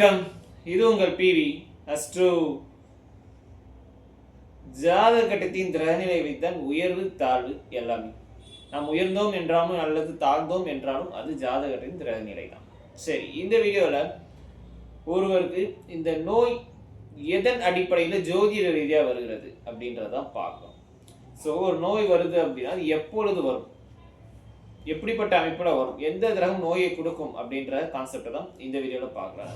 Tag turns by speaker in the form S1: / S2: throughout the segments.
S1: வணக்கம். இது உங்கள் பிவி அஸ்ட்ரோ. ஜாதக கட்டத்தின் கிரகநிலை வைத்தான் உயர்வு தாழ்வு எல்லாமே. நாம் உயர்ந்தோம் என்றாலும் அல்லது தாழ்ந்தோம் என்றாலும் அது ஜாதகத்தின் கிரகநிலை தான். சரி இந்த வீடியோவில் ஒருவருக்கு இந்த நோய் எதன் அடிப்படையில் ஜோதிட ரீதியாக வருகிறது அப்படின்றதான் பார்க்கணும். ஸோ ஒரு நோய் வருது அப்படின்னா அது எப்பொழுது வரும்? எப்படிப்பட்ட அமைப்பில் வரும்? எந்த கிரகம் நோயை கொடுக்கும் அப்படின்ற கான்செப்டை தான் இந்த வீடியோவில் பார்க்கலாம்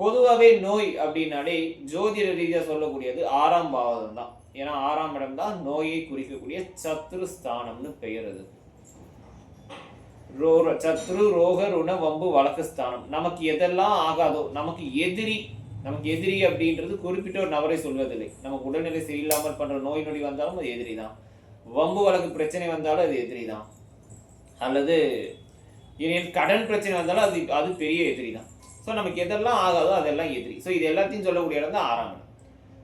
S1: பொதுவாகவே நோய் அப்படின்னாலே ஜோதிட ரீதியாக சொல்லக்கூடியது ஆறாம் பாவம் தான். ஏன்னா ஆறாம் இடம் தான் நோயை குறிக்கக்கூடிய சத்ரு ஸ்தானம்னு பெயர் அது. ரோ சத்ரு ரோக ருண வம்பு வழக்கு ஸ்தானம். நமக்கு எதெல்லாம் ஆகாதோ நமக்கு எதிரி நமக்கு எதிரி அப்படின்றது குறிப்பிட்ட ஒரு நபரை சொல்வதில்லை. நமக்கு உடல்நிலை சரியில்லாமல் பண்ற நோய் நொடி வந்தாலும் அது எதிரி தான். வம்பு வழக்கு பிரச்சனை வந்தாலும் அது எதிரி தான். அல்லது இனி கடன் பிரச்சனை வந்தாலும் அது அது பெரிய எதிரி தான். ஸோ நமக்கு எதெல்லாம் ஆகாதோ அதெல்லாம் எதிரி. ஸோ இது எல்லாத்தையும் சொல்லக்கூடிய இடம் தான் ஆறாம் இடம்.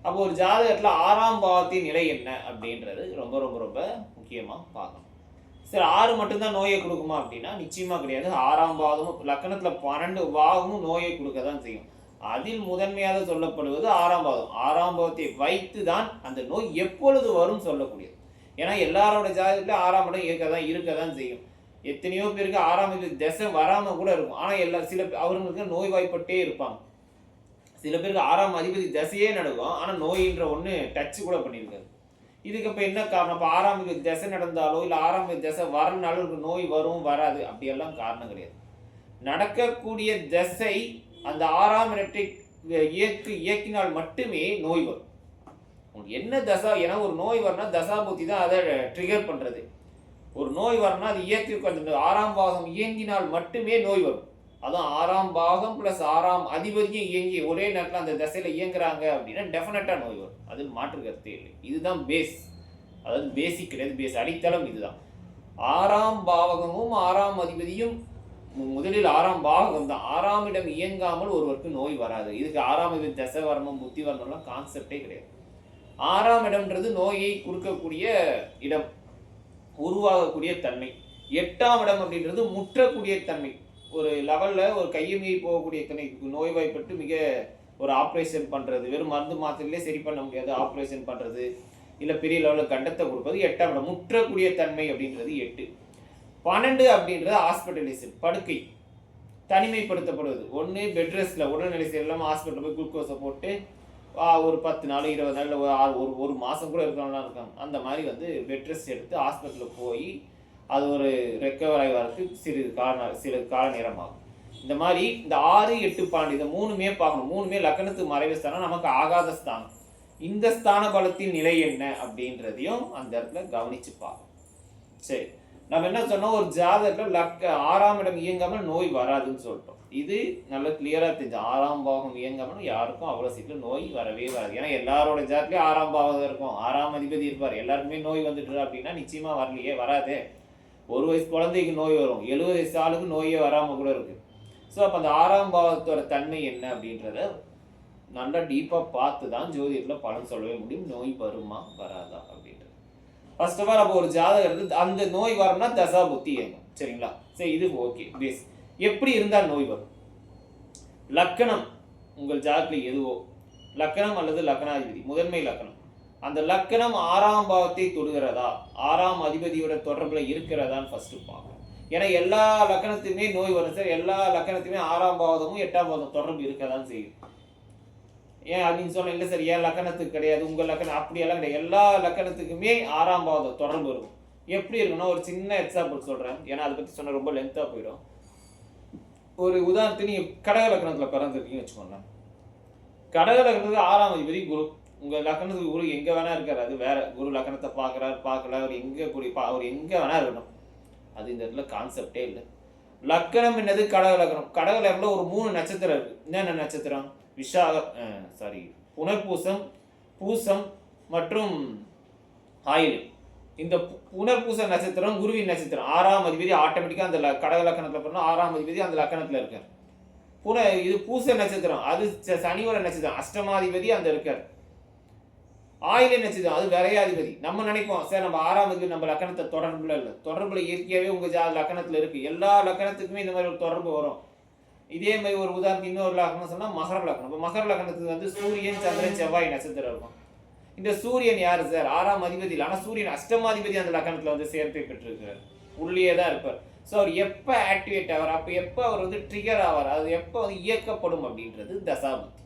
S1: அப்போ ஒரு ஜாதகத்தில் ஆறாம் பாவத்தின் நிலை என்ன அப்படின்றது ரொம்ப ரொம்ப ரொம்ப முக்கியமாக பார்க்கணும். சரி ஆறு மட்டும்தான் நோயை கொடுக்குமா அப்படின்னா நிச்சயமாக கிடையாது. ஆறாம் பாவமும் லக்கணத்தில் பன்னெண்டு பாவமும் நோயை கொடுக்க தான் செய்யும். அதில் முதன்மையாக சொல்லப்படுவது ஆறாம் பாவம். ஆறாம் பாவத்தை வைத்து தான் அந்த நோய் எப்பொழுது வரும் சொல்லக்கூடியது. ஏன்னா எல்லாரோட ஜாதகத்துல ஆறாம் இடம் இருக்க தான் இருக்க தான் செய்யும். எத்தனையோ பேருக்கு ஆறாம் இது திசை வராமல் கூட இருக்கும். ஆனால் எல்லா சில பே- அவங்களுக்கு நோய் வாய்ப்பட்டே இருப்பாங்க. சில பேருக்கு ஆறாம் அதிபதி திசையே நடக்கும். ஆனால் நோயின்ற ஒன்று டச் கூட பண்ணியிருக்காரு இதுக்கு இப்போ என்ன காரணம்? இப்போ ஆறாம் திசை நடந்தாலோ இல்லை ஆறாம் திசை வரனாலும் நோய் வரும் வராது. அப்படியெல்லாம் காரணம் கிடையாது. நடக்கக்கூடிய திசை அந்த ஆறாம் இரட்டை இயக்கு இயக்கினால் மட்டுமே நோய் வரும். என்ன தசா ஏன்னா ஒரு நோய் வரனா தசாபுத்தி தான் அதை ட்ரிகர் பண்ணுறது ஒரு நோய் வரணும்னா அது இயக்கி உட்கார்ந்து ஆறாம் பாகம் இயங்கினால் மட்டுமே நோய் வரும். அதுவும் ஆறாம் பாகம் ப்ளஸ் ஆறாம் அதிபதியும் இயங்கி ஒரே நேரத்தில் அந்த தசையில் இயங்குறாங்க அப்படின்னா டெஃபினட்டாக நோய் வரும். அது மாற்று கருத்தே இல்லை. இதுதான் பேஸ் அதாவது பேசிக் கிடையாது. பேஸ் அடித்தளம் இதுதான். ஆறாம் பாவகமும் ஆறாம் அதிபதியும் முதலில் ஆறாம் பாவகம் தான். ஆறாம் இடம் இயங்காமல் ஒருவருக்கு நோய் வராது. இதுக்கு ஆறாம் அதிபதி தசை வரணும் புத்தி வரணும்லாம் கான்செப்டே கிடையாது. ஆறாம் இடம்ன்றது நோயை கொடுக்கக்கூடிய இடம். உருவாகக்கூடிய தன்மை. எட்டாம் இடம் அப்படின்றது முற்றக்கூடிய தன்மை. ஒரு லெவலில் ஒரு கையை மீறி போகக்கூடிய தன்மை நோய்வாய்ப்பட்டு மிக ஒரு ஆப்ரேஷன் பண்ணுறது வெறும் மருந்து மாத்திரையிலே சரி பண்ண முடியாது ஆப்ரேஷன் பண்ணுறது இல்லை பெரிய லெவலில் கண்டத்தை கொடுப்பது எட்டாம் இடம். முற்றக்கூடிய தன்மை அப்படின்றது எட்டு. பன்னெண்டு அப்படின்றது ஹாஸ்பிட்டலைசேஷன் படுக்கை. தனிமைப்படுத்தப்படுவது. ஒன்று பெட் ரெஸ்ட்டில் உடல்நிலை சரியில்லாமல் ஹாஸ்பிட்டல் போய் குளுக்கோஸை போட்டு ஒரு பத்து நாள் இருபது நாள் ஒரு ஆறு ஒரு ஒரு மாதம் கூட இருக்கிறவங்களாம் இருக்காங்க. அந்த மாதிரி வந்து பெட் ரெஸ்ட் எடுத்து ஹாஸ்பிட்டலில் போய் அது ஒரு ரெக்கவர் ஆகி வரதுக்கு சிறிது கால சிறு கால நேரமாகும். இந்த மாதிரி இந்த ஆறு எட்டு பன்னெண்டு இந்த மூணுமே பார்க்கணும். மூணுமே லக்கணத்துக்கு மறைவு ஸ்தானம் நமக்கு ஆகாத ஸ்தானம். இந்த ஸ்தான பலத்தின் நிலை என்ன அப்படின்றதையும் அந்த இடத்துல கவனிச்சு பார்க்கணும். சரி. நம்ம என்ன சொன்னோம்? ஒரு ஜாதகத்தில் லக்க ஆறாம் இடம் இயங்காமல் நோய் வராதுன்னு சொல்லிட்டோம். இது நல்ல கிளியராக தெரிஞ்சு. ஆறாம் பாவம் இயங்காமல் யாருக்கும் அவ்வளோ சீக்கிரம் நோய் வரவே வராது. ஏன்னா எல்லாரோட ஜாதத்துலேயும் ஆறாம் பாவம் இருக்கும். ஆறாம் அதிபதி இருப்பார். எல்லாருக்குமே நோய் வந்துட்டு அப்படின்னா நிச்சயமாக வரலையே வராதே. ஒரு வயசு குழந்தைக்கு நோய் வரும். எழுபது வயசு ஆளுக்கு நோயே வராமல் கூட இருக்குது ஸோ அப்போ அந்த ஆறாம் பாவத்தோட தன்மை என்ன அப்படின்றத நல்லா டீப்பாக பார்த்து தான் ஜோதிடத்தில் பலன் சொல்லவே முடியும். நோய் வருமா வராதா? ஃபர்ஸ்ட் ஆஃப் ஆல் அப்போ ஒரு ஜாதகம் இருந்து அந்த நோய் வரணும்னா தசா புத்தி இயங்கும் சரிங்களா? சரி இது ஓகே பேஸ் எப்படி இருந்தால் நோய் வரும்? லக்கணம் உங்கள் ஜாதகத்தில் எதுவோ? லக்கணம் அல்லது லக்கணாதிபதி முதன்மை லக்கணம். அந்த லக்கணம் ஆறாம் பாவத்தை தொடுகிறதா? ஆறாம் அதிபதியோட தொடர்புல இருக்கிறதான்னு ஃபர்ஸ்ட் பார்க்கணும். ஏன்னா எல்லா லக்கணத்துக்குமே நோய் வரும் சார். எல்லா லக்கணத்துக்குமே ஆறாம் பாவதமும் எட்டாம் பாவதம் தொடர்பு இருக்கதான் செய்யும். ஏன் அப்படின்னு சொன்னால் இல்லை சார் ஏன் லக்கணத்துக்கு கிடையாது உங்கள் லக்கணம் அப்படியெல்லாம் கிடையாது. எல்லா லக்கணத்துக்குமே ஆறாம் பாவம் தொடர்பு இருக்கும் எப்படி இருக்குன்னா ஒரு சின்ன எக்ஸாம்பிள் சொல்கிறேன் ஏன்னா அதை பற்றி சொன்னால் ரொம்ப லென்த்தாக போயிடும். ஒரு உதாரணத்துக்கு நீங்கள் கடக லக்கணத்தில் பிறந்திருக்கீங்கன்னு வச்சுக்கோங்களேன். கடக லக்கணத்துக்கு ஆறாம் அதிபதி குரு. உங்கள் லக்கணத்துக்கு குரு எங்கே வேணா இருக்கார். அது வேற குரு லக்கணத்தை பார்க்குறாரு பார்க்கல அவர் எங்கே கூடி பா அவர் எங்கே வேணா இருக்கணும் அது இந்த இடத்துல கான்செப்டே இல்லை. லக்கணம் என்னது? கடக லக்கணம். கடக லக்கணம் ஒரு மூணு நட்சத்திரம் இருக்குது என்னென்ன நட்சத்திரம்? விஷாக சாரி புனர்பூசம் பூசம் மற்றும் ஆயில் இந்த புனர்பூச நட்சத்திரம் குருவின் நட்சத்திரம். ஆறாம் அதிபதி ஆட்டோமேட்டிக்காக அந்த கடக லக்கணத்தில் பிறந்தா ஆறாம் அதிபதி அந்த லக்கணத்தில் இருக்கார். புன இது பூச நட்சத்திரம். அது ச- நட்சத்திரம். அஷ்டமாதிபதி அந்த இருக்கார். ஆயில நட்சத்திரம். அது விரையாதிபதி. நம்ம நினைப்போம் சார் நம்ம ஆறாம் அதிபதி நம்ம லக்கணத்தை தொடர்புல இல்லை. தொடர்புல இயற்கையாகவே உங்கள் ஜா லக்கணத்தில் இருக்குது எல்லா லக்கணத்துக்குமே இந்த மாதிரி ஒரு தொடர்பு வரும். இதே மாதிரி ஒரு உதாரணத்துக்கு இன்னொரு லக்னம் சொன்னால் மகர லக்னம் இப்போ மகர லக்னத்துக்கு வந்து சூரியன் சந்திரன் செவ்வாய் நட்சத்திரம் இருக்கும். இந்த சூரியன் யார் சார்? ஆறாம் அதிபதி இல்லை. ஆனால் சூரியன் அஷ்டமாதிபதி அந்த லக்கணத்தில் வந்து சேர்த்து பெற்றிருக்கிறார் உள்ளே தான் இருப்பார். ஸோ அவர் எப்போ ஆக்டிவேட் ஆவார்? அப்போ எப்போ அவர் வந்து ட்ரிகர் ஆவார்? அது எப்போ வந்து இயக்கப்படும் அப்படின்றது தசாபுத்தி.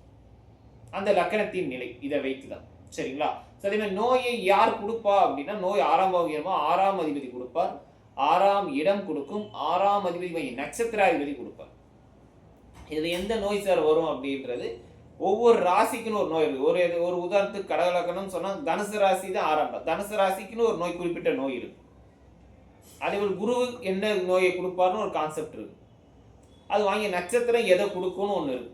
S1: அந்த லக்கணத்தின் நிலை. இதை வைத்து தான் சரிங்களா? ஸோ அதே மாதிரி நோயை யார் கொடுப்பா அப்படின்னா நோய் ஆறாம் பாவியமா ஆறாம் அதிபதி கொடுப்பார். ஆறாம் இடம் கொடுக்கும். ஆறாம் அதிபதி நட்சத்திராதிபதி கொடுக்கும் இதில் எந்த நோய் சார் வரும் அப்படின்றது? ஒவ்வொரு ராசிக்குன்னு ஒரு நோய் இருக்குது ஒரு ஒரு உதாரணத்துக்கு கடகலக்கணம்னு சொன்னால் தனுசு ராசி தான் ஆரம்பம். தனுசு ராசிக்குன்னு ஒரு நோய் குறிப்பிட்ட நோய் இருக்கு. அதே போல் குரு என்ன நோயை கொடுப்பாருன்னு ஒரு கான்செப்ட் இருக்கு. அது வாங்கி நட்சத்திரம் எதை கொடுக்கும்னு ஒன்று இருக்கு.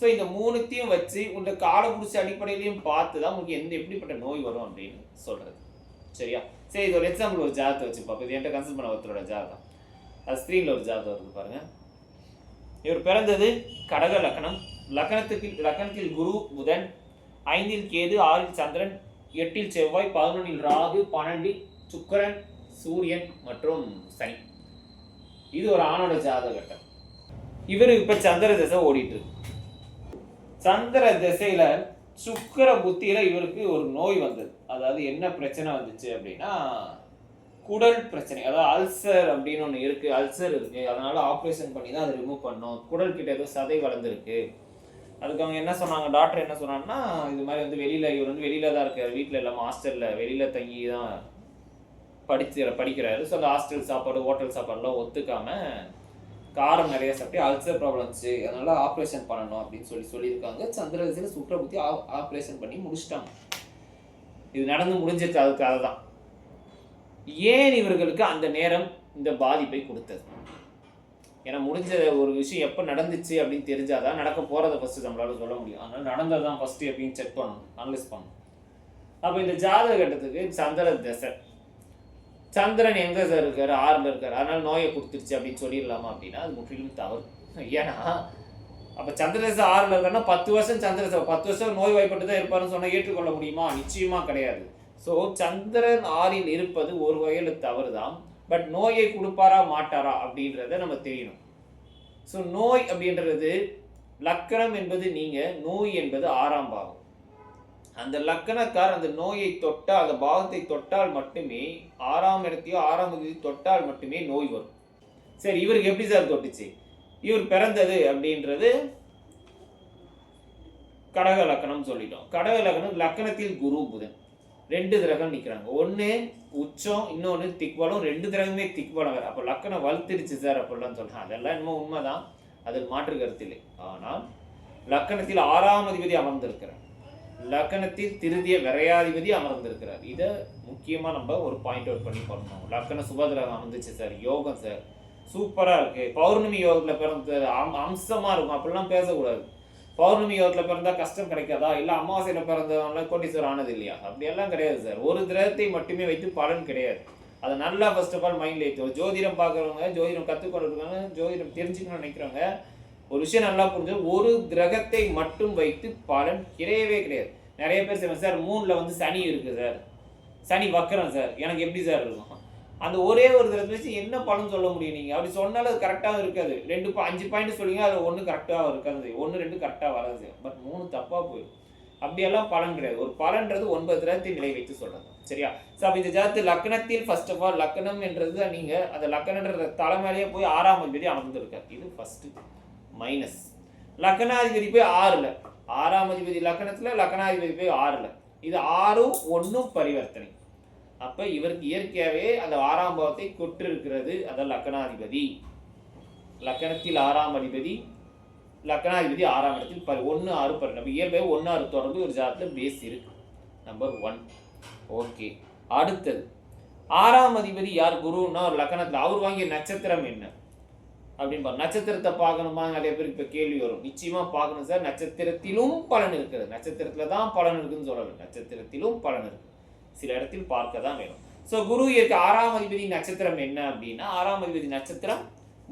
S1: ஸோ இந்த மூணுத்தையும் வச்சு உங்க பிடிச்ச அடிப்படையிலையும் பார்த்து தான் உங்களுக்கு எந்த எப்படிப்பட்ட நோய் வரும் அப்படின்னு சொல்கிறது சரியா? சரி இது ஒரு எக்ஸாம்பிள் ஒரு ஜாதகத்தை வச்சு பார்ப்போம். இது என்கிட்ட கன்சல்ட் பண்ண ஒருத்தரோட ஜாதகம். அது ஸ்க்ரீனில் ஒரு ஜாதகம் இருக்குது பாருங்கள் இவர் பிறந்தது கடக லக்னம் லக்னத்துக்கு லக்னத்தில் குரு புதன் ஐந்தில் கேது ஆறில் சந்திரன் எட்டில் செவ்வாய் பதினொன்றில் ராகு பன்னெண்டில் சுக்கிரன் சூரியன் மற்றும் சனி. இது ஒரு ஆணோட ஜாதக கட்டம். இவர் இப்ப சந்திர திசை ஓடிட்டு சந்திர திசையில சுக்கிர புத்தியில இவருக்கு ஒரு நோய் வந்தது. அதாவது என்ன பிரச்சனை வந்துச்சு அப்படின்னா குடல் பிரச்சனை அதாவது அல்சர் அப்படின்னு ஒன்று இருக்குது அல்சர் இருக்குது அதனால் ஆப்ரேஷன் பண்ணி தான் அதை ரிமூவ் பண்ணோம் குடல் கிட்ட ஏதோ சதை வளர்ந்துருக்கு. அதுக்கு அவங்க என்ன சொன்னாங்க? டாக்டர் என்ன சொன்னாங்கன்னா இது மாதிரி வந்து வெளியில் இவர் வந்து வெளியில் தான் இருக்கார். வீட்டில் இல்லாமல் ஹாஸ்டலில் வெளியில் தங்கி தான் படிச்சு படிக்கிறாரு. ஸோ அந்த ஹாஸ்டல் சாப்பாடு ஹோட்டல் சாப்பாடுலாம் ஒத்துக்காம காரம் நிறைய சாப்பிட்டு அல்சர் ப்ராப்ளம்ஸ் அதனால ஆப்ரேஷன் பண்ணணும் அப்படின்னு சொல்லி சொல்லியிருக்காங்க. சந்திரசில் சுற்ற பற்றி ஆப்ரேஷன் பண்ணி முடிச்சிட்டாங்க. இது நடந்து முடிஞ்சிருக்கு அதுக்காக தான் ஏன் இவர்களுக்கு அந்த நேரம் இந்த பாதிப்பை கொடுத்தது? ஏன்னா முடிஞ்ச ஒரு விஷயம் எப்போ நடந்துச்சு அப்படின்னு தெரிஞ்சாதான் நடக்க போகிறத ஃபஸ்ட்டு நம்மளால சொல்ல முடியும். அதனால் நடந்தது தான் ஃபஸ்ட்டு அப்படின்னு செக் பண்ணணும் அனலைஸ் பண்ணணும். அப்போ இந்த ஜாதக கட்டத்துக்கு சந்திர தசை சந்திரன் எங்கே சார் இருக்கார்? ஆறில் இருக்கார். அதனால் நோயை கொடுத்துருச்சு அப்படின்னு சொல்லிடலாமா அப்படின்னா அது முற்றிலும் தவறு. ஏன்னா அப்போ சந்திரதசை ஆறுல இருக்காருன்னா பத்து வருஷம் சந்திரதசை பத்து வருஷம் நோய் வாய்ப்பட்டு தான் இருப்பாருன்னு சொன்னால் ஏற்றுக்கொள்ள முடியுமா? நிச்சயமாக கிடையாது. ஸோ சந்திரன் ஆறில் இருப்பது ஒரு வகையில் தவறு தான் பட் நோயை கொடுப்பாரா மாட்டாரா அப்படின்றத நம்ம தெரியணும். ஸோ நோய் அப்படின்றது லக்கணம் என்பது நீங்கள் நோய் என்பது ஆறாம் பாவம் அந்த லக்கணக்கார் அந்த நோயை தொட்டால் அந்த பாவத்தை தொட்டால் மட்டுமே ஆறாம் இடத்தையோ ஆறாம் இடத்தையோ தொட்டால் மட்டுமே நோய் வரும். சரி இவருக்கு எப்படி சார் தொட்டுச்சு? இவர் பிறந்தது அப்படின்றது கடக லக்கணம் சொல்லிட்டோம். கடக லக்கணம் லக்கணத்தில் குரு புதன். ரெண்டு கிரகம் நிற்கிறாங்க ஒன்று உச்சம் இன்னொன்று திக்பலம். ரெண்டு கிரகமே திக்பலம் வேறு. அப்போ லக்கணம் வலுத்திருச்சு சார் அப்படிலாம் சொல்கிறேன் அதெல்லாம் இன்னும் உண்மைதான். அதில் மாற்று கருத்தில்லை ஆனால் லக்கணத்தில் ஆறாம் அதிபதி அமர்ந்திருக்கிறார். லக்கணத்தில் திருதிய விரையாதிபதி அமர்ந்திருக்கிறார். இதை முக்கியமாக நம்ம ஒரு பாயிண்ட் அவுட் பண்ணி பண்ணணும். லக்கண சுபகிரகம் அமர்ந்துச்சு சார். யோகம் சார். சூப்பராக இருக்குது பௌர்ணமி யோகத்தில் பிறந்த அம் அம்சமாக இருக்கும். அப்படிலாம் பேசக்கூடாது. பௌர்ணமி யோகத்தில் பிறந்தா கஷ்டம் கிடைக்காதா? இல்லை அமாவாசையில் பிறந்தவங்கள கோட்டீஸ்வரர் ஆனது இல்லையா? அப்படியெல்லாம் கிடையாது சார். ஒரு கிரகத்தை மட்டுமே வைத்து பலன் கிடையாது. அதை நல்லா ஃபர்ஸ்ட் ஆஃப் ஆல் மைண்டில் ஏற்றுவோம் ஜோதிடம் பார்க்குறவங்க ஜோதிடம் கற்றுக்கொண்டிருக்காங்க ஜோதிடம் தெரிஞ்சுக்கணும்னு நினைக்கிறவங்க ஒரு விஷயம் நல்லா புரிஞ்சு ஒரு கிரகத்தை மட்டும் வைத்து பலன் கிடையவே கிடையாது. நிறைய பேர் சொல்லுவாங்க சார் மூணில் வந்து சனி இருக்குது சார். சனி வக்கரம் சார். எனக்கு எப்படி சார் இருக்கும்? அந்த ஒரே ஒரு தடவை வச்சு என்ன பலன் சொல்ல முடியும் நீங்கள் அப்படி சொன்னாலும் அது கரெக்டாகவும் இருக்காது. ரெண்டு அஞ்சு பாயிண்ட் சொல்லிங்க அது ஒன்று கரெக்டாக இருக்காது. ஒன்று ரெண்டு கரெக்டாக வராது. பட் மூணு தப்பாக போயிடும். அப்படியெல்லாம் பலன் கிடையாது. ஒரு பலன்றது ஒன்பது தரத்தை நிலை வைத்து சொல்கிறது சரியா? ஸோ அப்போ இந்த ஜாத்து லக்னத்தில் ஃபர்ஸ்ட் ஆஃப் ஆல் லக்னம் என்றது நீங்கள் அந்த லக்னன்ற தலைமையிலேயே போய் ஆறாம் அதிபதி அமர்ந்திருக்கார். இது ஃபஸ்ட்டு மைனஸ் லக்னாதிபதி போய் ஆறில். ஆறாம் அதிபதி லக்னத்தில் லக்னாதிபதி போய் ஆறில். இது ஆறும் ஒன்றும் பரிவர்த்தனை. அப்ப இவருக்கு இயற்கையாகவே அந்த ஆறாம் பாவத்தை கொற்று இருக்கிறது அதான் லக்கணாதிபதி. லக்கணத்தில் ஆறாம் அதிபதி லக்கணாதிபதி ஆறாம் இடத்தில் பரி ஒன்று ஆறு பன்னெண்டு நம்ம இயல்பாக ஒன்று ஆறு தொடர்பு ஒரு ஜாதத்தில் பேஸ் இருக்கு. நம்பர் ஒன் ஓகே அடுத்தது ஆறாம் அதிபதி யார்? குருன்னா ஒரு லக்கணத்தில் அவர் வாங்கிய நட்சத்திரம் என்ன? அப்படின்னு பாரு நட்சத்திரத்தை பார்க்கணுமா? நிறைய பேருக்கு இப்போ கேள்வி வரும். நிச்சயமா பார்க்கணும் சார். நட்சத்திரத்திலும் பலன் இருக்கிறது. நட்சத்திரத்துல தான் பலன் இருக்குன்னு சொல்லல நட்சத்திரத்திலும் பலன் இருக்கு. சில இடத்தில் பார்க்க தான் வேணும். ஸோ குரு இருக்க ஆறாம் அதிபதி நட்சத்திரம் என்ன அப்படின்னா ஆறாம் அதிபதி நட்சத்திரம்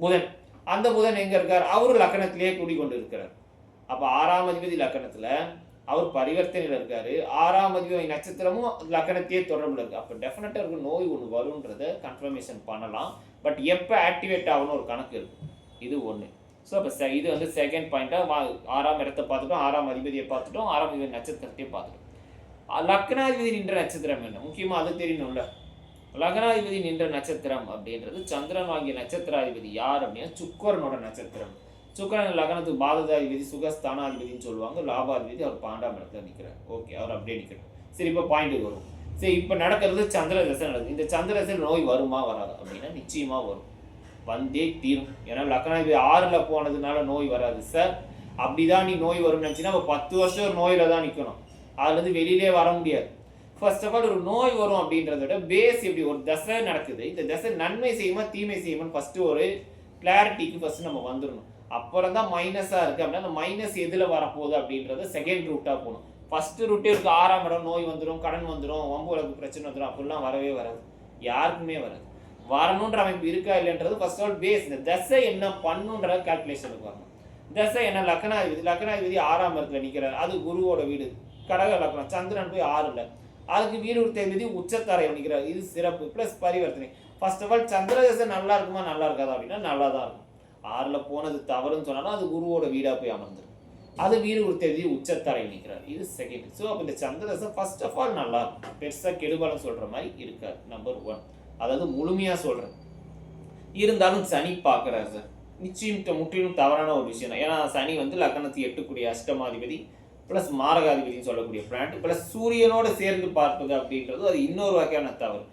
S1: புதன். அந்த புதன் எங்கே இருக்கார்? அவர் லக்கணத்திலேயே கூடிக்கொண்டு இருக்கிறார் அப்போ ஆறாம் அதிபதி லக்கணத்தில் அவர் பரிவர்த்தனையில் இருக்காரு. ஆறாம் அதிபதி நட்சத்திரமும் லக்கணத்தையே தொடர்பில் இருக்கு. அப்போ டெஃபினட்டாக இருக்கும் நோய் ஒன்று வருன்றத கன்ஃபர்மேஷன் பண்ணலாம். பட் எப்போ ஆக்டிவேட் ஆகணும் ஒரு கணக்கு இருக்கு. இது ஒன்று ஸோ அப்போ இது வந்து செகண்ட் பாயிண்ட்டாக ஆறாம் இடத்தை பார்த்துட்டோம் ஆறாம் அதிபதியை பார்த்துட்டோம் ஆறாம் அதிபதி நட்சத்திரத்தையும் பார்த்துட்டோம். லக்னாதிபதி நின்ற நட்சத்திரம் என்ன? முக்கியமாக அது தெரியணும்ல லக்னாதிபதி நின்ற நட்சத்திரம் அப்படின்றது சந்திரன் வாங்கிய நட்சத்திராதிபதி யார் அப்படின்னா சுக்கரனோட நட்சத்திரம். சுக்கரன் லக்னத்துக்கு பாததாதிபதி சுகஸ்தானாதிபதினு சொல்லுவாங்க. லாபாதிபதி அவர் பாண்டாம் இடத்துல நிற்கிறார் ஓகே அவர் அப்படியே நிற்கிறார் சரி இப்போ பாயிண்ட்டுக்கு வரும் சரி இப்போ நடக்கிறது சந்திர தசை நடக்குது. இந்த சந்திர தசை நோய் வருமா வராது அப்படின்னா நிச்சயமாக வரும். வந்தே தீரும். ஏன்னா லக்னாதிபதி ஆறில் போனதுனால நோய் வராது சார் அப்படிதான் நீ நோய் வரும்னு நினச்சின்னா அப்போ பத்து வருஷம் ஒரு தான் நிற்கணும் அதுலேருந்து வெளியிலே வர முடியாது. ஃபர்ஸ்ட் ஆஃப் ஆல் ஒரு நோய் வரும் அப்படின்றத விட பேஸ் எப்படி ஒரு தசை நடக்குது இந்த தசை நன்மை செய்யுமா தீமை செய்யுமா ஃபர்ஸ்ட் ஒரு கிளாரிட்டிக்கு ஃபர்ஸ்ட் நம்ம வந்துடணும் அப்புறம் தான் மைனஸாக இருக்குது அப்படின்னா அந்த மைனஸ் எதில் வரப்போகுது அப்படின்றத செகண்ட் ரூட்டாக போகணும். ஃபர்ஸ்ட் ரூட்டே இருக்கு ஆறாம் இடம் நோய் வந்துடும் கடன் வந்துடும் வம்பு வழக்கு பிரச்சனை வந்துடும் அப்படிலாம் வரவே வராது. யாருக்குமே வராது. வரணுன்ற அமைப்பு இருக்கா இல்லைன்றது ஃபர்ஸ்ட் ஆல் பேஸ் இந்த தசை என்ன பண்ணுன்ற கால்குலேஷனுக்கு வரணும். தசை என்ன? லக்னாதிபதி லக்னாதிபதி ஆறாம் இடத்துல நிற்கிறார் அது குருவோட வீடு. கடக லக்னம் சந்திரன் போய் ஆறுல. அதுக்கு வீடு தேதி உச்சத்தரை நிற்கிறார் இது சிறப்பு. ப்ளஸ் பரிவர்த்தனை. ஃபர்ஸ்ட் ஆஃப் ஆல் சந்திர தசை நல்லா இருக்குமா? நல்லா இருக்காதா அப்படின்னா நல்லா தான் இருக்கும். ஆறுல போனது தவறுன்னு சொன்னாலும் அது குருவோட வீடா போய் அமர்ந்துரும். அது வீடு தேதி உச்சத்தரை நிற்கிறார் இது செகண்ட் ஸோ அப்போ இந்த சந்திர தசை ஃபர்ஸ்ட் ஆஃப் ஆல் நல்லா இருக்கும். பெருசாக கெடுபலம் சொல்ற மாதிரி இருக்காது நம்பர் ஒன் அதாவது முழுமையா சொல்றேன். இருந்தாலும் சனி பார்க்குறாரு சார் நிச்சயம் முற்றிலும் தவறான ஒரு விஷயம் தான். ஏன்னா சனி வந்து லக்னத்தை எட்டுக்கூடிய அஷ்டமாதிபதி. ப்ளஸ் மாரகாதிபதினு சொல்லக்கூடிய பிளானட் ப்ளஸ் சூரியனோட சேர்ந்து பார்ப்பது அப்படின்றது அது இன்னொரு வகையான தவறு.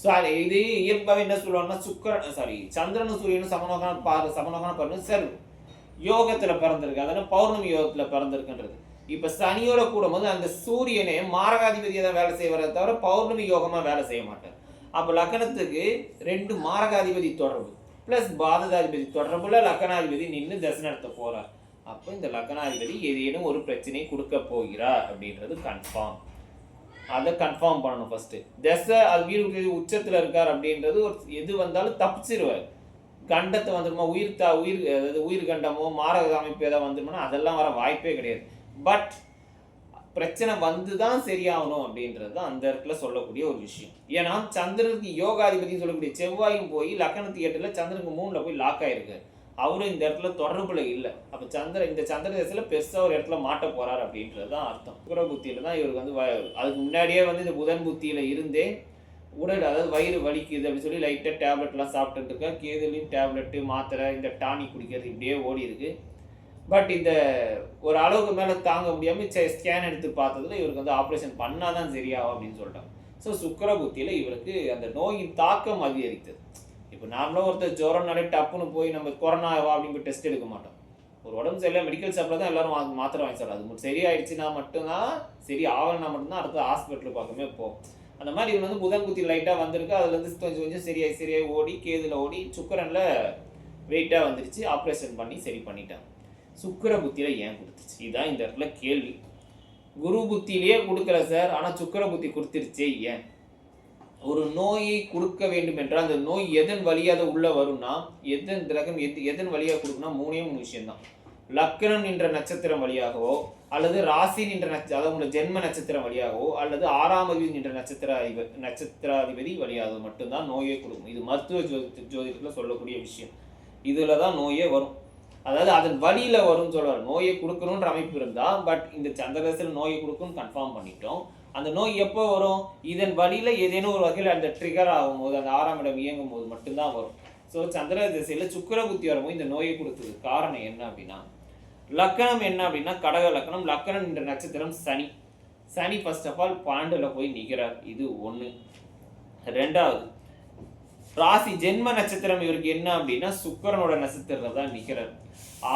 S1: ஸோ அது இது இயல்பாகவே என்ன சொல்லுவாங்கன்னா சுக்கரன் சாரி சந்திரனும் சூரியனும் சமநோகான பாரு சமநோகான பண்ணு சார் யோகத்தில் பிறந்திருக்கு. அதனால் பௌர்ணமி யோகத்தில் பிறந்திருக்குன்றது. இப்போ சனியோட கூடும்போது அந்த சூரியனே மாரகாதிபதியை தான் வேலை செய்வதை தவிர பௌர்ணமி யோகமாக வேலை செய்ய மாட்டார். அப்போ லக்னத்துக்கு ரெண்டு மாரகாதிபதி தொடர்பு. ப்ளஸ் பாததாதிபதி தொடர்புல லக்னாதிபதி நின்று தரிசனத்தை போகிறார் அப்போ இந்த லக்னாதிபதி ஏதேனும் ஒரு பிரச்சனையை கொடுக்க போகிறார் அப்படின்றது கன்ஃபார்ம் அதை கன்ஃபார்ம் பண்ணணும் ஃபஸ்ட்டு தசை அது வீடு உச்சத்தில் இருக்கார் அப்படின்றது ஒரு எது வந்தாலும் தப்பிச்சிருவார். கண்டத்தை வந்துடுமா உயிர் தா உயிர் அதாவது உயிர் கண்டமோ மாரக அமைப்பு ஏதாவது வந்துடுமோனா அதெல்லாம் வர வாய்ப்பே கிடையாது. பட் பிரச்சனை வந்து தான் சரியாகணும் அப்படின்றது தான் அந்த இடத்துல சொல்லக்கூடிய ஒரு விஷயம். ஏன்னா சந்திரனுக்கு யோகாதிபதினு சொல்லக்கூடிய செவ்வாயும் போய் லக்கணத்து சந்திரனுக்கு மூணுல போய் லாக் ஆகிருக்கு அவரும் இந்த இடத்துல தொடர்புல இல்லை. அப்போ சந்திர இந்த சந்திர தசையில் பெருசாக ஒரு இடத்துல மாட்ட போகிறார் அப்படின்றது தான் அர்த்தம். சுக்கிர புத்தியில் தான் இவருக்கு வந்து அதுக்கு முன்னாடியே வந்து இந்த புதன் புத்தியில் இருந்தே உடல் அதாவது வயிறு வலிக்குது அப்படின்னு சொல்லி லைட்டாக டேப்லெட்லாம் சாப்பிட்டுட்டு இருக்கா. கேதுலையும் டேப்லெட்டு மாத்திரை இந்த டானிக் குடிக்கிறது இப்படியே ஓடி இருக்கு. பட் இந்த ஒரு அளவுக்கு மேலே தாங்க முடியாமல் ஸ்கேன் எடுத்து பார்த்ததுல இவருக்கு வந்து ஆப்ரேஷன் பண்ணாதான் சரியாகும் அப்படின்னு சொல்லிட்டாங்க. ஸோ சுக்கர புத்தியில் இவருக்கு அந்த நோயின் தாக்கம் அதிகரித்தது. இப்போ நார்மலாக ஒருத்தர் ஜுரம்னாலே டப்புன்னு போய் நம்ம கொரோனாவா அப்படின்னு போய் டெஸ்ட் எடுக்க மாட்டோம். ஒரு உடம்பு சரியில்லை மெடிக்கல் ஷாப்பில் தான் எல்லோரும் வாங்க மாத்திரை வாங்கி சார் அது மட்டும் சரியாயிடுச்சுன்னா மட்டும்தான் சரி ஆகலைன்னா மட்டும்தான் அடுத்து ஹாஸ்பிட்டல் பக்கமே போகும் அந்த மாதிரி இவன் வந்து புதன் குத்தி லைட்டாக வந்திருக்கு. அதுலேருந்து கொஞ்சம் கொஞ்சம் சரியாகி சரியாகி ஓடி கேதில் ஓடி சுக்கரனில் வெயிட்டாக வந்துருச்சு. ஆப்ரேஷன் பண்ணி சரி பண்ணிட்டாங்க சுக்கிர புத்தியில் ஏன் கொடுத்துருச்சு இதுதான் இந்த இடத்துல கேள்வி. குரு புத்தியிலேயே கொடுக்கல சார் ஆனால் சுக்கிர புத்தி கொடுத்துருச்சே ஏன்? ஒரு நோயை கொடுக்க வேண்டும் என்றால் அந்த நோய் எதன் வழியாக உள்ளே வரும்னா எதன் கிரகம் எது எதன் வழியாக கொடுக்குன்னா மூணே மூணு விஷயம்தான். லக்னம் என்ற நட்சத்திரம் வழியாகவோ அல்லது ராசி என்ற நட்ச அதாவது உங்களோட ஜென்ம நட்சத்திரம் வழியாகவோ அல்லது ஆறாம் அதிபதி என்ற நட்சத்திர அதிப நட்சத்திராதிபதி வழியாக மட்டும்தான் நோயை கொடுக்கும். இது மருத்துவ ஜோதி ஜோதிடத்தில் சொல்லக்கூடிய விஷயம். இதில் தான் நோயே வரும். அதாவது அதன் வழியில் வரும்னு சொல்கிறார் நோயை கொடுக்கணுன்ற அமைப்பு இருந்தால் பட் இந்த சந்திரதசையில் நோயை கொடுக்கும்னு கன்ஃபார்ம் பண்ணிட்டோம். அந்த நோய் எப்போ வரும்? இதன் வழியில் ஏதேனும் ஒரு வகையில் அந்த ட்ரிகர் ஆகும்போது அந்த ஆறாம் இடம் இயங்கும் போது மட்டும்தான் வரும். ஸோ சந்திர திசையில் சுக்கர புத்தி வரும்போது இந்த நோயை கொடுத்தது. காரணம் என்ன அப்படின்னா லக்கணம் என்ன அப்படின்னா கடக லக்கணம். லக்கணம் என்ற நட்சத்திரம் Shani. Shani first of all பாண்டில் போய் நிற்கிறார் இது ஒன்று ரெண்டாவது ராசி ஜென்ம நட்சத்திரம் இவருக்கு என்ன அப்படின்னா சுக்கரனோட நட்சத்திரம் தான் நிற்கிறார்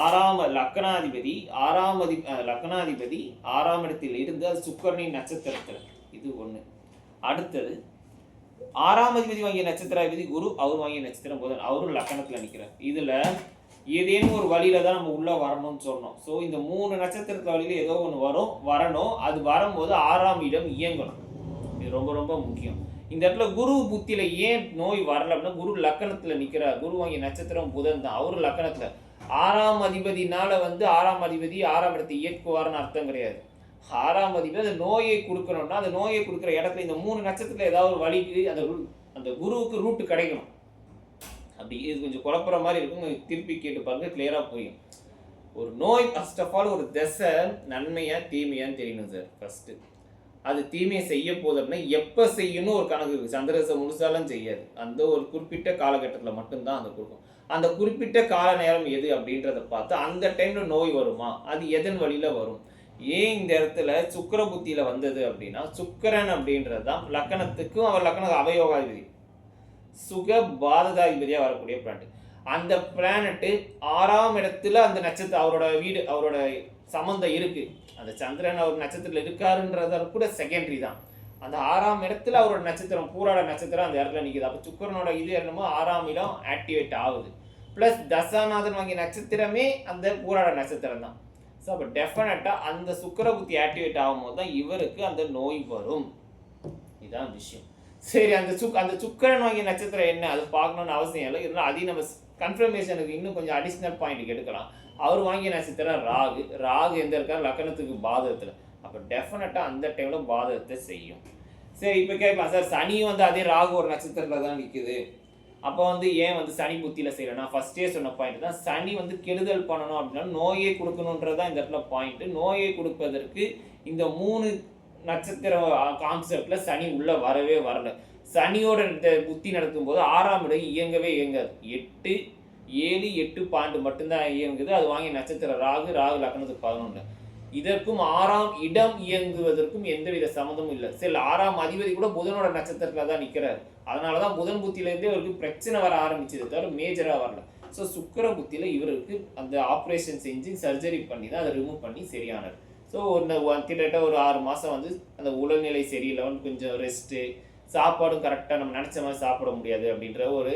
S1: ஆறாம் லக்னாதிபதி ஆறாம் அதி லக்னாதிபதி ஆறாம் இடத்தில் இருந்து அது சுக்கரனின் நட்சத்திரத்தில். இது ஒன்று அடுத்தது ஆறாம் அதிபதி வாங்கிய நட்சத்திராதிபதி குரு அவர் வாங்கிய நட்சத்திரம் புதன். அவரும் லக்கணத்தில் நிற்கிறார் இதில் ஏதேனும் ஒரு வழியில தான் நம்ம உள்ளே வரணும்னு சொன்னோம். ஸோ இந்த மூணு நட்சத்திரத்தில் வழியில் ஏதோ ஒன்று வரும் வரணும். அது வரும்போது ஆறாம் இடம் இயங்கணும். இது ரொம்ப ரொம்ப முக்கியம். இந்த இடத்துல குரு புத்தியில் ஏன் நோய் வரல அப்படின்னா குரு லக்கணத்தில் நிற்கிறார் குரு வாங்கி நட்சத்திரம் புதன் தான். அவரு லக்கணத்தில். ஆறாம் அதிபதினால வந்து ஆறாம் அதிபதி ஆறாம் இடத்தை இயக்குவார்னு அர்த்தம் கிடையாது. ஆறாம் அதிபதி அந்த நோயை கொடுக்கணும்னா அந்த நோயை கொடுக்குற இடத்துல இந்த மூணு நட்சத்திரத்தில் ஏதாவது ஒரு வழிக்கு அந்த அந்த குருவுக்கு ரூட்டு கிடைக்கணும். அப்படி இது கொஞ்சம் குழப்புற மாதிரி இருக்கும். திருப்பி கேட்டு பாருங்க கிளியராக புரியும். ஒரு நோய் ஃபர்ஸ்ட் ஆஃப் ஆல் ஒரு தசை நன்மையா தீமையான்னு தெரியணும் சார் ஃபர்ஸ்ட்டு அது தீமையை செய்ய போகுது அப்படின்னா எப்போ செய்யணும் ஒரு கணக்கு இருக்குது சந்திரசை முழுசாலாம் செய்யாது. அந்த ஒரு குறிப்பிட்ட காலகட்டத்தில் மட்டும்தான் அந்த கொடுக்கும். அந்த குறிப்பிட்ட கால நேரம் எது அப்படின்றத பார்த்து அந்த டைமில் நோய் வருமா? அது எதன் வழியில் வரும்? ஏன் இந்த இடத்துல சுக்கர புத்தியில் வந்தது அப்படின்னா சுக்கரன் அப்படின்றது தான் லக்கணத்துக்கும் அவர் லக்கண அவயோகாதிபதி. சுக பாததாதிபதியாக வரக்கூடிய பிளானட் அந்த பிளானட்டு ஆறாம் இடத்துல அந்த நட்சத்திரம் அவரோட வீடு அவரோட சம்மந்தம் இருக்கு. அந்த சந்திரன் அவர் நட்சத்திரத்தில் இருக்காருன்றது கூட செகண்டரி தான். அந்த ஆறாம் இடத்துல அவரோட நட்சத்திரம் பூராட நட்சத்திரம் அந்த இடத்துல நிற்குது அப்போ சுக்கரனோட இது என்னமோ ஆறாம் இடம் ஆக்டிவேட் ஆகுது. ப்ளஸ் தசாநாதன் வாங்கிய நட்சத்திரமே அந்த பூராட நட்சத்திரம் தான். ஸோ அப்போ டெஃபினட்டாக அந்த சுக்கர புத்தி ஆக்டிவேட் ஆகும்போது தான் இவருக்கு அந்த நோய் வரும். இதுதான் விஷயம். சரி அந்த சுக் அந்த சுக்கரன் வாங்கிய நட்சத்திரம் என்ன? அது பார்க்கணும்னு அவசியம் இல்லை. இருந்தாலும் அதையும் நம்ம கன்ஃபர்மேஷனுக்கு இன்னும் கொஞ்சம் அடிஷ்னல் பாயிண்ட் எடுக்கலாம். அவர் வாங்கிய நட்சத்திரம் ராகு. ராகு எந்த இருக்கார்? லக்கணத்துக்கு பாதகத்தில். அப்போ டெஃபினட்டாக அந்த டைமில் பாதகத்தை செய்யும். சரி இப்போ கேட்கலாம். சார் சனியும் வந்து அதே ராகு ஒரு நட்சத்திரத்தில் தான் நிற்குது அப்போ வந்து ஏன் வந்து சனி புத்தியில் செய்யலைன்னா ஃபஸ்ட்டே சொன்ன பாயிண்ட் தான். சனி வந்து கெடுதல் பண்ணணும் அப்படின்னா நோயை கொடுக்கணுன்றது தான் இந்த இடத்துல பாயிண்ட்டு நோயை கொடுப்பதற்கு இந்த மூணு நட்சத்திர கான்செப்டில் சனி உள்ளே வரவே வரல. சனியோட புத்தி நடத்தும் போது ஆறாம் இடம் இயங்கவே இயங்காது. எட்டு ஏழு எட்டு பாண்டு மட்டும்தான் இயங்குது. அது வாங்கி நட்சத்திரம் ராகு ராகு லக்னத்துக்கு பதினொன்று இதற்கும் ஆறாம் இடம் இயங்குவதற்கும் எந்தவித சம்மந்தமும் இல்லை. சரி ஆறாம் அதிபதி கூட புதனோட நட்சத்திரத்தில் தான் நிற்கிறார் அதனால தான் புதன் புத்தியிலேருந்தே அவருக்கு பிரச்சனை வர ஆரம்பிச்சது தவிர மேஜராக வரல. ஸோ சுக்கர புத்தியில் இவருக்கு அந்த ஆப்ரேஷன் செஞ்சு சர்ஜரி பண்ணி தான் அதை ரிமூவ் பண்ணி சரியானார். ஸோ ஒரு கிட்டத்தட்ட ஒரு ஆறு மாதம் வந்து அந்த உடல்நிலை சரியில்லைன்னு கொஞ்சம் ரெஸ்ட்டு சாப்பாடும் கரெக்டாக நம்ம நினச்ச மாதிரி சாப்பிட முடியாது அப்படின்ற ஒரு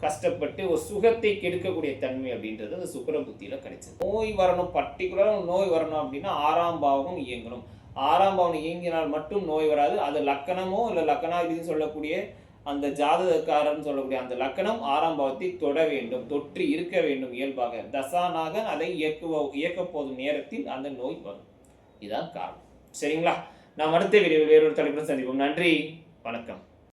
S1: கஷ்டப்பட்டு ஒரு சுகத்தை கெடுக்கக்கூடிய தன்மை அப்படின்றது அது சுக்கர புத்தியில் கிடைச்சது. நோய் வரணும் பர்டிகுலராக நோய் வரணும் அப்படின்னா ஆறாம் பாவகம் இயங்கணும். ஆறாம் பாவம் இயங்கினால் மட்டும் நோய் வராது. அது லக்கணமோ இல்லை லக்கணாதிபதினு சொல்லக்கூடிய அந்த ஜாதகக்காரன் சொல்லக்கூடிய அந்த லக்கணம் ஆறாம் பாவத்தை தொட வேண்டும். தொற்றி இருக்க வேண்டும் இயல்பாக. தசானாக அதை இயக்குவ இயக்கப்போதும் நேரத்தில் அந்த நோய் வரும். இதுதான் காரணம். சரிங்களா? நாம் அடுத்த வீடியோவில் வேறொரு தலைப்புடன் சந்திப்போம். நன்றி. வணக்கம்.